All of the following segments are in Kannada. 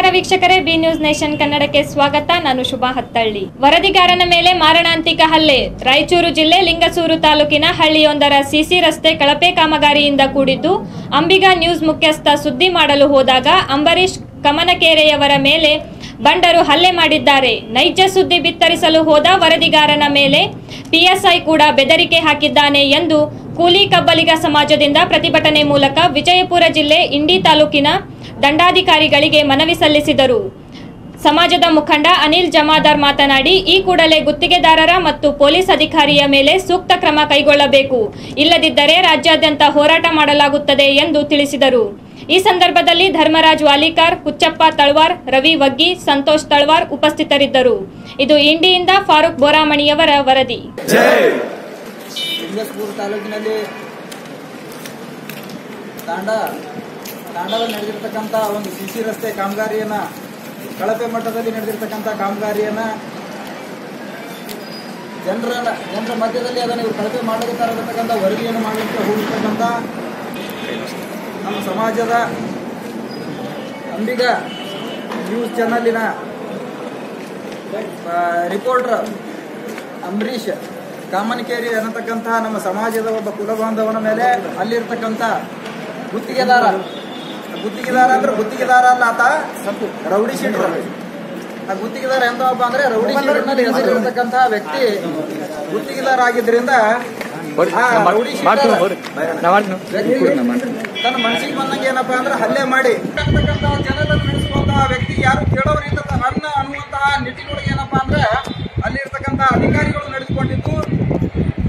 ನಮಸ್ಕಾರ ವೀಕ್ಷಕರೇ ಬಿ ನ್ಯೂಸ್ ನೇಷನ್ ಕನ್ನಡಕ್ಕೆ ಸ್ವಾಗತ. ನಾನು ಶುಭಾ ಹತ್ತಳ್ಳಿ. ವರದಿಗಾರನ ಮೇಲೆ ಮಾರಣಾಂತಿಕ ಹಲ್ಲೆ. ರಾಯಚೂರು ಜಿಲ್ಲೆ ಲಿಂಗಸೂರು ತಾಲೂಕಿನ ಹಳ್ಳಿಯೊಂದರ ಸಿಸಿ ರಸ್ತೆ ಕಳಪೆ ಕಾಮಗಾರಿಯಿಂದ ಕೂಡಿದ್ದು, ಅಂಬಿಗ ನ್ಯೂಸ್ ಮುಖ್ಯಸ್ಥ ಸುದ್ದಿ ಮಾಡಲು ಹೋದಾಗ ಅಂಬರೀಶ್ ಕಮನಕೆರೆಯವರ ಮೇಲೆ ಬಂಡರು ಹಲ್ಲೆ ಮಾಡಿದ್ದಾರೆ. ನೈಜ ಸುದ್ದಿ ಬಿತ್ತರಿಸಲು ಹೋದ ವರದಿಗಾರನ ಮೇಲೆ ಪಿಎಸ್ಐ ಕೂಡ ಬೆದರಿಕೆ ಹಾಕಿದ್ದಾನೆ ಎಂದು ಕೂಲಿ ಕಬ್ಬಲಿಗ ಸಮಾಜದಿಂದ ಪ್ರತಿಭಟನೆ ಮೂಲಕ ವಿಜಯಪುರ ಜಿಲ್ಲೆ ಇಂಡಿ ತಾಲೂಕಿನ ದಂಡಾಧಿಕಾರಿಗಳಿಗೆ ಮನವಿ ಸಲ್ಲಿಸಿದರು. ಸಮಾಜದ ಮುಖಂಡ ಅನಿಲ್ ಜಮಾದಾರ್ ಮಾತನಾಡಿ, ಈ ಕೂಡಲೇ ಗುತ್ತಿಗೆದಾರರ ಮತ್ತು ಪೊಲೀಸ್ ಅಧಿಕಾರಿಯ ಮೇಲೆ ಸೂಕ್ತ ಕ್ರಮ ಕೈಗೊಳ್ಳಬೇಕು. ಇಲ್ಲದಿದ್ದರೆ ರಾಜ್ಯಾದ್ಯಂತ ಹೋರಾಟ ಮಾಡಲಾಗುತ್ತದೆ ಎಂದು ತಿಳಿಸಿದರು. ಈ ಸಂದರ್ಭದಲ್ಲಿ ಧರ್ಮರಾಜ್ ವಾಲಿಕಾರ್ ಹುಚ್ಚಪ್ಪ ತಳ್ವಾರ್, ರವಿ ವಗ್ಗಿ, ಸಂತೋಷ್ ತಳ್ವಾರ್ ಉಪಸ್ಥಿತರಿದ್ದರು. ಇದು ಇಂಡಿಯಿಂದ ಫಾರೂಕ್ ಬೋರಾಮಣಿಯವರ ವರದಿ. ತಾಂಡ ತಾಂಡದಲ್ಲಿ ನಡೆದಿರ್ತಕ್ಕಂಥ ಒಂದು ಸಿ ಸಿ ರಸ್ತೆ ಕಾಮಗಾರಿಯನ್ನ ಕಳಪೆ ಮಟ್ಟದಲ್ಲಿ ನಡೆದಿರ್ತಕ್ಕಂಥ ಕಾಮಗಾರಿಯನ್ನ ಜನರ ಜನರ ಮಧ್ಯದಲ್ಲಿ ಅದನ್ನು ಕಳಪೆ ಮಾಡಲಿಕ್ಕಾಗಿರ್ತಕ್ಕಂಥ ವರದಿಯನ್ನು ಮಾಡಲಿಕ್ಕೆ ಹೋಗಿರ್ತಕ್ಕಂಥ ನಮ್ಮ ಸಮಾಜದ ಅಂಬಿಗ ನ್ಯೂಸ್ ಚಾನಲಿನ ರಿಪೋರ್ಟರ್ ಅಂಬರೀಷ್ ಕಾಮನಕೇರಿ ಅನ್ನತಕ್ಕಂತಹ ನಮ್ಮ ಸಮಾಜದ ಒಬ್ಬ ಕುಲಬಾಂಧವನ ಮೇಲೆ ಅಲ್ಲಿರ್ತಕ್ಕಂಥ ಗುತ್ತಿಗೆದಾರ ಗುತ್ತಿಗೆದಾರ ಅಂದ್ರೆ ಗುತ್ತಿಗೆದಾರ ಅಲ್ಲ ಆತ? Rowdy sheeter. ಆ ಗುತ್ತಿಗೆದಾರ ಎಂತಪ್ಪ ಅಂದ್ರೆ ರೌಡಿ ಶೀಟರ್ನಲ್ಲಿ ಹೆಸರಿರ್ತಕ್ಕಂಥ ವ್ಯಕ್ತಿ ಗುತ್ತಿಗೆದಾರ ಆಗಿದ್ರಿಂದ ತನ್ನ ಮನಸ್ಸಿಗೆ ಬಂದಂಗೆ ಏನಪ್ಪಾ ಅಂದ್ರೆ ಹಲ್ಲೆ ಮಾಡಿ ಜನರನ್ನು ನಡೆಸುವಂತಹ ವ್ಯಕ್ತಿ ಯಾರು ಕೇಳೋರಿಲ್ಲ ನನ್ನ ಅನ್ನುವಂತಹ ನಿಟ್ಟಿನೊಳಗೆ ಏನಪ್ಪಾ ಅಂದ್ರೆ ಅಲ್ಲಿರ್ತಕ್ಕಂತಹ ಅಧಿಕಾರಿಗಳು ನಡೆಸಿಕೊಂಡಿದ್ದು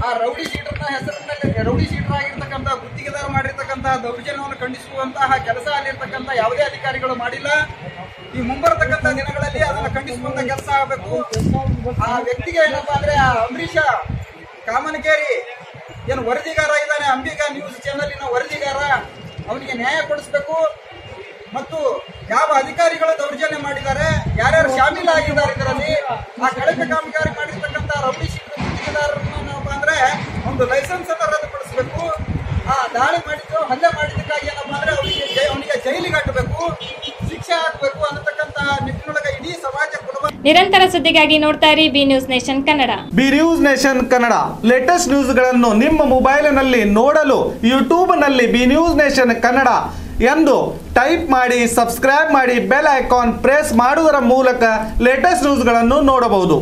ಆ ರೌಡಿ ಶೀಟರ್ನ ಹೆಸರಿನಲ್ಲಿ ರೌಡಿ ಶೀಟರ್ ಆಗಿರ್ತಕ್ಕಂಥ ಗುತ್ತಿಗೆದಾರ ಮಾಡಿರ್ತಕ್ಕಂಥ ದೌರ್ಜನ್ಯವನ್ನು ಖಂಡಿಸುವಂತಹ ಕೆಲಸ ಅಲ್ಲಿರ್ತಕ್ಕಂಥ ಯಾವುದೇ ಅಧಿಕಾರಿಗಳು ಮಾಡಿಲ್ಲ. ಈ ಮುಂಬರತಕ್ಕಂಥ ದಿನಗಳಲ್ಲಿ ಅದನ್ನು ಖಂಡಿಸುವಂತ ಕೆಲಸ ಆಗಬೇಕು. ಆ ವ್ಯಕ್ತಿಗೆ ಏನಪ್ಪಾ ಅಂದ್ರೆ ಆ ಅಂಬರೀಷ ಕಾಮನಕೇರಿ ಏನು ವರದಿಗಾರ ಇದ್ದಾನೆ ಅಂಬಿಕಾ ನ್ಯೂಸ್ ಚಾನಲಿನ ವರದಿಗಾರ. ಅವನಿಗೆ ನ್ಯಾಯ ಕೊಡಿಸ್ಬೇಕು. ಮತ್ತು ಯಾವ ಅಧಿಕಾರಿಗಳು ದೌರ್ಜನ್ಯ ಮಾಡಿದ್ದಾರೆ, ಯಾರ್ಯಾರು ಶಾಮೀಲಾಗಿದ್ದಾರೆ ಇದರಲ್ಲಿ, ಆ ಕಳಪೆ ಕಾಮಗಾರಿ ಮಾಡಿರ್ತಕ್ಕಂಥ ರೌಡಿ ಏನಪ್ಪಾ ಅಂದ್ರೆ ಒಂದು ಲೈಸೆನ್ಸ್ ಅನ್ನು ರದ್ದುಪಡಿಸಬೇಕು. ಆ ದಾಳಿ ಮಾಡಿದ್ರು ಹಲ್ಲೆ ಮಾಡಿದ್ದಕ್ಕಾಗಿ ಏನಪ್ಪಾ ಅಂದ್ರೆ ಅವರಿಗೆ ಜೈ- ಅವನಿಗೆ ಜೈಲಿಗೆ ಕಟ್ಟಬೇಕು ಶಿಕ್ಷೆ ಹಾಕಬೇಕು ಅನ್ನತಕ್ಕಂತಹ ನಿಟ್ಟಿನೊಳಗೆ ಇಡೀ ಸಮಾಜ ನಿರಂತರ ಸುದ್ದಿಗಾಗಿ ನೋಡ್ತಾ ಇರಿ B News Nation Kannada B News Nation Kannada latest ನ್ಯೂಸ್ಗಳನ್ನು ನಿಮ್ಮ ಮೊಬೈಲ್ನಲ್ಲಿ ನೋಡಲು ಯೂಟ್ಯೂಬ್ನಲ್ಲಿ ಬಿ ನ್ಯೂಸ್ ನೇಷನ್ ಕನ್ನಡ ಎಂದು ಟೈಪ್ ಮಾಡಿ ಸಬ್ಸ್ಕ್ರೈಬ್ ಮಾಡಿ ಬೆಲ್ ಐಕಾನ್ ಪ್ರೆಸ್ ಮಾಡುವುದರ ಮೂಲಕ ಲೇಟೆಸ್ಟ್ ನ್ಯೂಸ್ಗಳನ್ನು ನೋಡಬಹುದು.